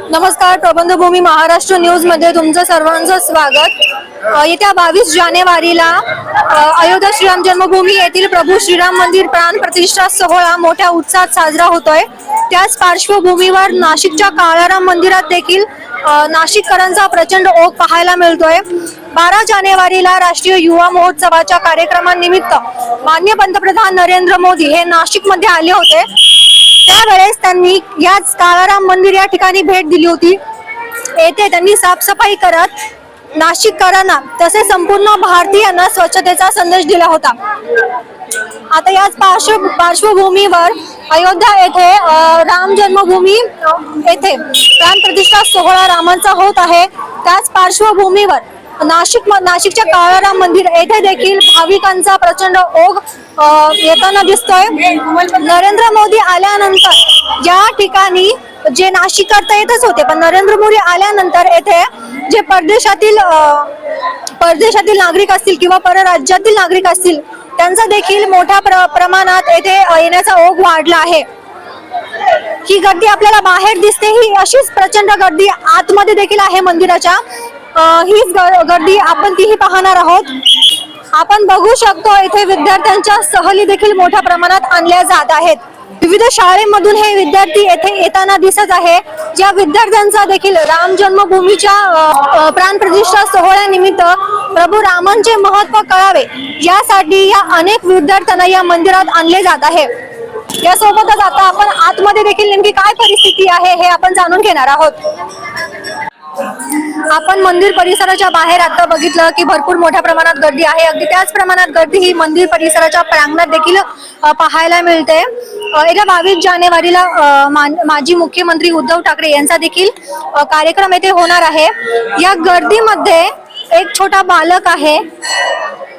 नमस्कार प्रबंधभूमी महाराष्ट्र न्यूजमध्ये तुमचं सर्वांचं स्वागत. येत्या बावीस जानेवारीला अयोध्या श्रीराम जन्मभूमी येथील प्रभू श्रीराम मंदिर प्राण प्रतिष्ठा सोहळा मोठ्या उत्साहात साजरा होतोय. त्याच पार्श्वभूमीवर नाशिकच्या काळाराम मंदिरात देखील नाशिककरांचा प्रचंड ओघ पाहायला मिळतोय. बारा जानेवारीला राष्ट्रीय युवा महोत्सवाच्या कार्यक्रमानिमित्त मान्य पंतप्रधान नरेंद्र मोदी हे नाशिकमध्ये आले होते. त्यावेळेस त्यांनी याच काळाराम मंदिर या ठिकाणी भेट दिली होती. येथे त्यांनी साफसफाई करत नाशिककरांना तसे संपूर्ण भारतीयांना स्वच्छतेचा संदेश दिला होता. आता याच पार्श्व पार्श्वभूमीवर अयोध्या येथे राम जन्मभूमी येथे प्राण प्रतिष्ठा सोहळा रामांचा होत आहे. त्याच पार्श्वभूमीवर नाशिक नाशिकच्या काळाराम मंदिर येथे देखील भाविकांचा प्रचंड ओघ येताना दिसतोय. नरेंद्र मोदी आल्यानंतर या ठिकाणी जे नाशिककर तर येतच होते पण नरेंद्र मोदी आल्यानंतर येथे जे परदेशातील परदेशातील नागरिक असतील किंवा परराज्यातील नागरिक असतील त्यांचा देखील मोठ्या प्र प्रमाणात येथे येण्याचा ओघ वाढला आहे. ही गर्दी आपल्याला बाहेर दिसते ही अशीच प्रचंड गर्दी आतमध्ये देखील आहे मंदिराच्या. हीच ग- गर्दी आपण तीही पाहणार आहोत. आपण बघू शकतो इथे विद्यार्थ्यांच्या सहली देखील मोठ्या प्रमाणात आणल्या जात आहेत. विविध शाळेमधून हे विद्यार्थी येथे येताना दिसत आहे. या विद्यार्थ्यांचा देखील राम जन्मभूमीच्या प्राण प्रतिष्ठा प्राणप्रतिष्ठा सोहळ्यानिमित्त प्रभू रामांचे महत्त्व कळावे यासाठी या अनेक विद्यार्थ्यांना या मंदिरात आणले जात आहे. यासोबतच आता आपण आतमध्ये देखील नेमकी काय परिस्थिती आहे हे आपण जाणून घेणार आहोत. आपण मंदिर परिसराच्या बाहेर आता बघितलं की भरपूर मोठ्या प्रमाणात गर्दी आहे. अगदी त्याच प्रमाणात गर्दी ही मंदिर परिसराच्या प्रांगणात देखील पाहायला मिळते. येत्या बावीस जानेवारीला माजी मुख्यमंत्री उद्धव ठाकरे यांचा देखील कार्यक्रम येथे होणार आहे. या गर्दीमध्ये एक छोटा बालक आहे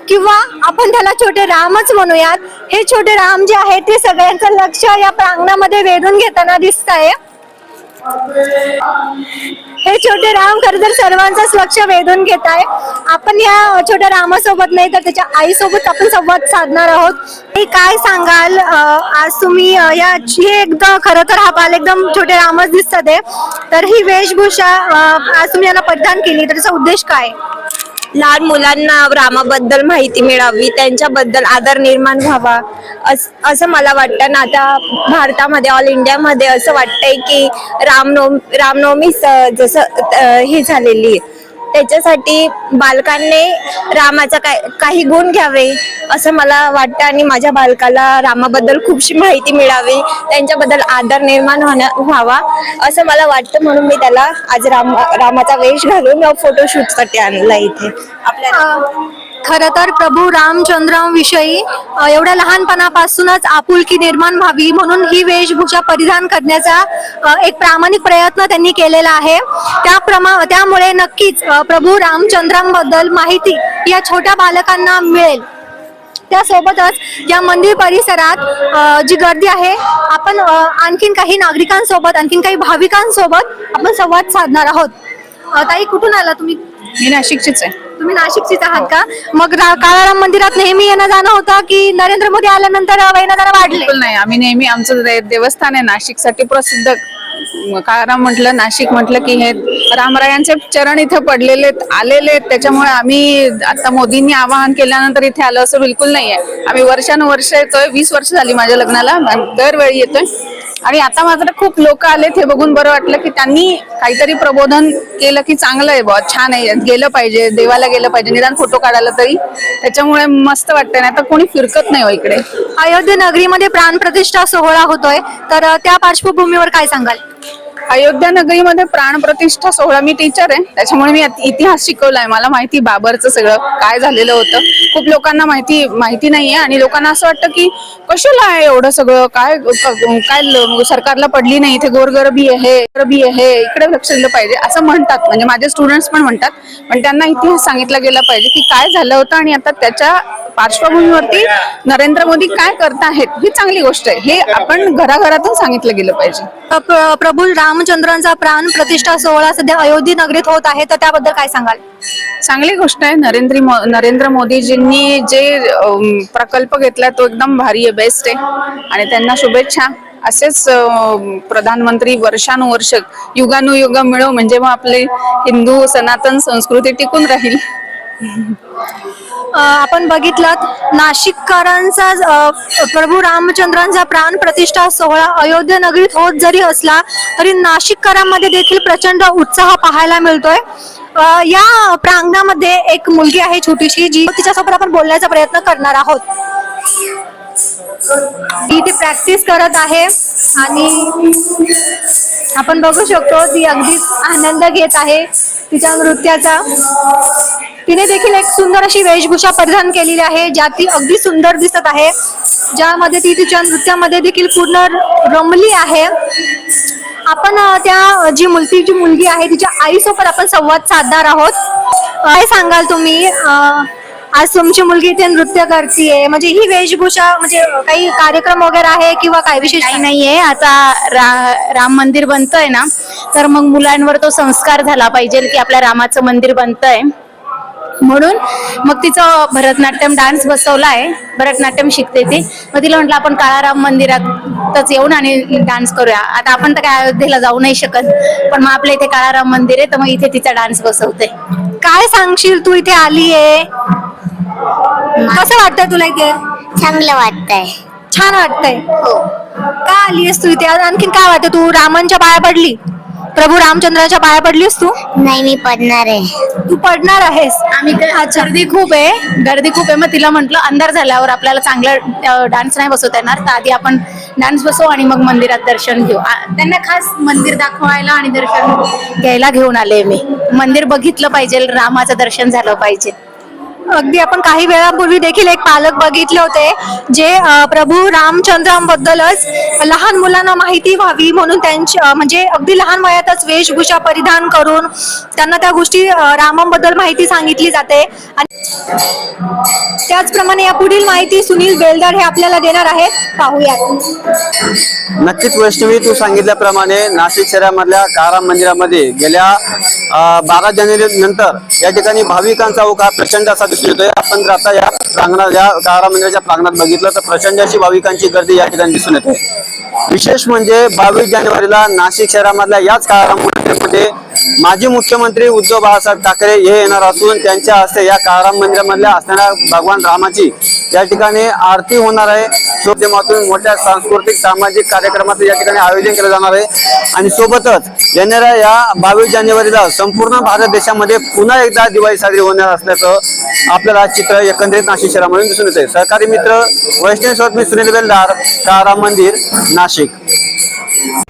किंवा आपण त्याला छोटे रामच म्हणूयात. हे छोटे राम जे आहे ते सगळ्यांचं लक्ष या प्रांगणामध्ये वेधून घेताना दिसत आहे हे छोटे राम खर तर सर्वांचंच लक्ष वेधून घेत आहे. आपण या छोट्या रामासोबत नाही तर त्याच्या आईसोबत आपण संवाद साधणार आहोत. हे काय सांगाल? आज तुम्ही या हे एकदम खरं तर हा बाल एकदम छोटे रामच दिसतात आहे तर ही वेशभूषा आज तुम्ही याला परिधान केली. तर त्याचा उद्देश काय? लहान मुलांना रामाबद्दल माहिती मिळावी त्यांच्याबद्दल आदर निर्माण व्हावा असं मला वाटतं. ना आता भारतामध्ये ऑल इंडियामध्ये असं वाटतंय की रामनवमी रामनवमी स- जसं हे झालेली आहे. त्याच्यासाठी बालकांनी रामाचा काय काही गुण घ्यावे असं मला वाटतं. आणि माझ्या बालकाला रामाबद्दल खूपशी माहिती मिळावी त्यांच्याबद्दल आदर निर्माण होणं व्हावा असं मला वाटतं. म्हणून मी त्याला आज राम रामाचा वेश घालून फोटोशूटसाठी आणला इथे. आपल्या खर तर प्रभू रामचंद्राविषयी एवढ्या लहानपणापासूनच आपुलकी निर्माण व्हावी म्हणून ही वेशभूषा परिधान करण्याचा एक प्रामाणिक प्रयत्न त्यांनी केलेला आहे. त्याप्रमा त्यामुळे नक्कीच प्रभू रामचंद्रांबद्दल माहिती या छोट्या बालकांना मिळेल. त्यासोबतच या मंदिर परिसरात जी गर्दी आहे आपण आणखीन काही नागरिकांसोबत आणखीन काही भाविकांसोबत आपण संवाद साधणार आहोत. ताई कुठून आला तुम्ही? मी नाशिकचीच आहे. तुम्ही नाशिकचीच आहात का? मग रा- काळाराम मंदिरात नेहमी येणं जाणं होतं की नरेंद्र मोदी आल्यानंतर येणं जाणं वाढले. बिलकुल नाही. आम्ही नेहमी आमचं दे- देवस्थान आहे नाशिकसाठी प्रसिद्ध. काळाराम म्हटलं नाशिक म्हटलं की हे रामरायांचे चरण इथे पडलेले आहेत, आलेले आहेत. त्याच्यामुळे आम्ही आता मोदींनी आवाहन केल्यानंतर इथे आलो असं बिलकुल नाहीये. आम्ही वर्षानुवर्ष येतोय. वीस वर्ष झाली माझ्या लग्नाला. दरवेळी येतोय. आणि आता मात्र खूप लोक आलेत हे बघून बरं वाटलं की त्यांनी काहीतरी प्रबोधन केलं की चांगलं आहे बुवा छान आहे. गेलं पाहिजे देवाला गेलं पाहिजे निदान फोटो काढायला तरी. त्याच्यामुळे मस्त वाटतंय नाही तर कोणी फिरकत नाही हो इकडे. अयोध्या नगरीमध्ये प्राण प्रतिष्ठा सोहळा होतोय. तर त्या पार्श्वभूमीवर काय सांगाल? अयोध्या नगरीमध्ये प्राण प्रतिष्ठा सोहळा. मी टीचर आहे त्याच्यामुळे मी इतिहास शिकवलाय. मला माहिती बाबरचं सगळं काय झालेलं होतं. खूप लोकांना माहिती माहिती नाहीये आणि लोकांना असं वाटतं की कशाला आहे एवढं सगळं? काय काय सरकारला पडली नाही इथे गोरगरबी आहे गरबी आहे इकडे लक्ष दिलं पाहिजे असं म्हणतात. म्हणजे माझे स्टुडंट्स पण म्हणतात पण त्यांना इतिहास सांगितला गेला पाहिजे की काय झालं होतं आणि आता त्याच्या पार्श्वभूमीवरती नरेंद्र मोदी काय करत आहेत ही चांगली गोष्ट आहे. हे आपण घराघरातून सांगितलं गेलं पाहिजे. प्रभू राम रामचंद्रांचा प्राण प्रतिष्ठा सोहळा सध्या अयोध्या नगरीत होत आहे. तर त्याबद्दल काय सांगाल? चांगली गोष्ट आहे. नरेंद्र मो- नरेंद्र मोदीजींनी जे प्रकल्प घेतला तो एकदम भारी आहे बेस्ट आहे. आणि त्यांना शुभेच्छा. असेच प्रधानमंत्री वर्षानुवर्ष युगानुयुग मिळो म्हणजे मग आपले हिंदू सनातन संस्कृती टिकून राहील. आपण बघितलं नाशिककरांचा प्रभू रामचंद्रांचा प्राण प्रतिष्ठा सोहळा अयोध्या नगरीत होत जरी असला तरी नाशिककरांमध्ये देखील प्रचंड उत्साह पाहायला मिळतोय. या प्रांगणामध्ये एक मुलगी आहे छोटीशी जी तिच्यासोबत आपण बोलण्याचा प्रयत्न करणार आहोत. ती ती प्रॅक्टिस करत आहे आणि आपण बघू शकतो ती अगदी आनंद घेत आहे तिच्या नृत्याचा. तिने देखील एक सुंदर अशी वेशभूषा परिधान केलेली आहे ज्यात ती अगदी सुंदर दिसत आहे ज्यामध्ये ती तिच्या नृत्यामध्ये देखील पूर्ण रमली आहे. आपण त्या जी मुलगी जी मुलगी आहे तिच्या आईसोबत आपण संवाद साधणार आहोत. काय सांगाल तुम्ही? आज तुमची मुलगी इथे नृत्य करते म्हणजे ही वेशभूषा म्हणजे काही कार्यक्रम वगैरे आहे किंवा काही विशेष? काही नाहीये. आता रा, राम मंदिर बनतंय ना तर मग मुलांवर तो संस्कार झाला पाहिजे की आपल्या रामाचं मंदिर बनतंय. म्हणून मग तिचं भरतनाट्यम डान्स बसवलाय. भरतनाट्यम शिकते ती. मग तिला म्हटलं आपण काळाराम मंदिरातच येऊन आणि डान्स करूया. आता आपण तर काय अयोध्येला जाऊ नाही शकत पण मग आपल्या इथे काळाराम मंदिर आहे तर मग इथे तिचा डान्स बसवते. काय सांगशील तू इथे आलीये कसं वाटतंय तुला इथे? चांगलं वाटतंय. छान वाटतंय. का आलीयस तू इथे? आणखीन काय वाटतं? तू रामांच्या पाया पडली? प्रभू रामचंद्राच्या पाया पडलीस तू? नाही मी पडणार आहे. तू पडणार आहेस? आम्ही ग- गर्दी खूप आहे. गर्दी खूप आहे. मग तिला म्हटलं अंधार झाल्यावर आपल्याला चांगला डान्स नाही बसवता येणार. तर आधी आपण डान्स बसवू आणि मग मंदिरात दर्शन घेऊ. आ- त्यांना खास मंदिर दाखवायला आणि दर्शन घ्यायला घेऊन आले मी. मंदिर बघितलं पाहिजे. रामाचं दर्शन झालं पाहिजे. अगदी आपण काही वेळापूर्वी देखील एक पालक बघितले होते जे प्रभू रामचंद्रांबद्दलच लहान मुलांना माहिती व्हावी म्हणून त्यांची म्हणजे अगदी लहान वयातच वेशभूषा परिधान करून त्यांना त्या गोष्टी रामांबद्दल माहिती सांगितली जाते. आणि त्याचप्रमाणे या पुढील माहिती सुनील बेलदार हे आपल्याला देणार आहेत. पाहूयात. नक्कीच वैष्णवी तू सांगितल्याप्रमाणे नाशिक शहरामधल्या काराम मंदिरामध्ये गेल्या बारा जानेवारी नंतर या ठिकाणी भाविकांचा ओघ हा प्रचंड असा दिसून येतोय. आपण जर आता या प्रांगणात या कारा मंदिराच्या प्रांगणात बघितलं तर प्रचंड अशी भाविकांची गर्दी या ठिकाणी दिसून येते. विशेष म्हणजे बावीस जानेवारीला नाशिक शहरामधल्या याच काराम मंदिरामध्ये माजी मुख्यमंत्री उद्धव बाळासाहेब ठाकरे हे येणार असून त्यांच्या हस्ते या काळाराम मंदिरामधल्या असणाऱ्या भगवान रामाची या ठिकाणी आरती होणार आहे. माध्यमातून मोठ्या सांस्कृतिक सामाजिक कार्यक्रमाचं या ठिकाणी आयोजन केलं जाणार आहे. आणि सोबतच येणाऱ्या या बावीस जानेवारीला संपूर्ण भारत देशामध्ये पुन्हा एकदा दिवाळी साजरी होणार असल्याचं आपल्याला चित्र एकंदरीत नाशिक शहरामधून दिसून येते सहकारी मित्र वैष्णव मी सुनील बेलदार काळाराम मंदिर नाशिक.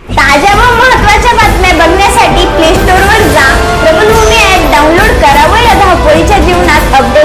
ताज्या व महत्त्वाच्या बातम्या बघण्यासाठी प्ले स्टोर वर जा. प्रबलभूमी ऍप डाउनलोड करा व या धावपळीच्या जीवनात अपडेट